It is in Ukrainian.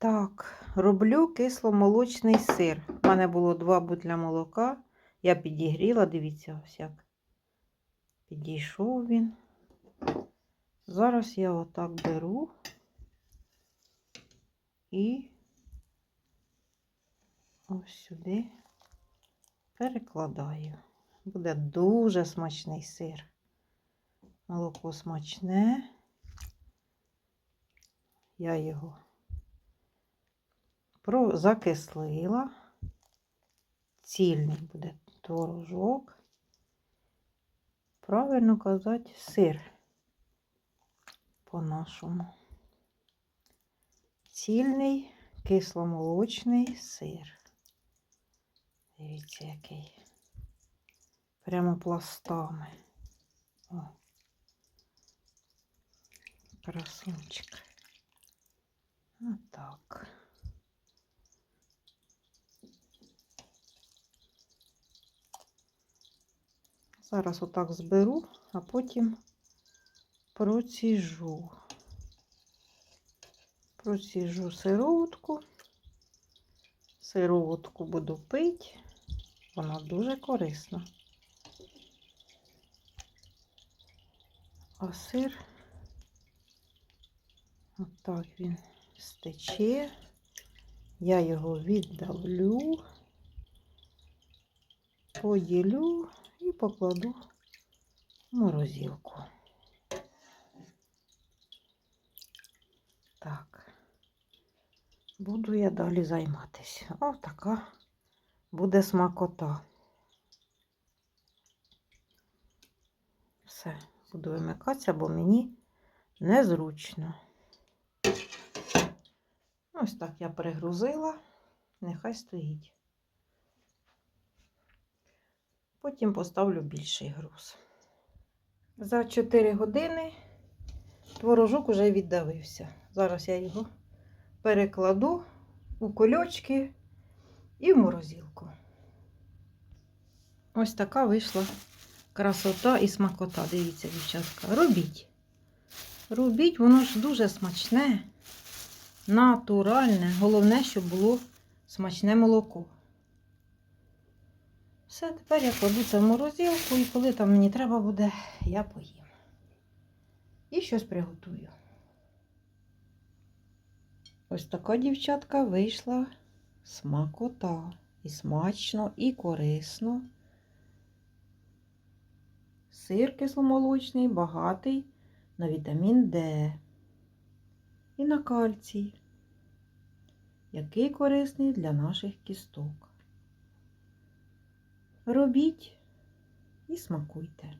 Так, роблю кисломолочний сир. У мене було два бутля молока. Я підігріла, дивіться, ось як підійшов він. Зараз я отак беру і ось сюди перекладаю. Буде дуже смачний сир. Молоко смачне. Я його закислила. Цільний буде творожок. Правильно казати, сир по-нашому. Цільний кисломолочний сир. Дивіться, який. Прямо пластами. О. Красунчик. Отак. Зараз отак зберу, а потім проціжу. Проціжу сироватку. Сироватку буду пити. Вона дуже корисна. А сир, отак він стече. Я його віддавлю, поділю і покладу в морозилку. Так, буду я далі займатися. Ось така буде смакота. Все, буду вимикатися, бо мені незручно. Ось так я перегрузила, нехай стоїть. Потім поставлю більший груз. За 4 години творожок уже віддавився. Зараз я його перекладу у кульочки і в морозилку. Ось така вийшла красота і смакота. Дивіться, дівчатка. Робіть. Робіть, воно ж дуже смачне, натуральне. Головне, щоб було смачне молоко. Все, тепер я кладу це в морозилку, і коли там мені треба буде, я поїм. І щось приготую. Ось така дівчатка вийшла смакота. І смачно, і корисно. Сир кисломолочний, багатий на вітамін Д і на кальцій, який корисний для наших кісток. Робіть і смакуйте.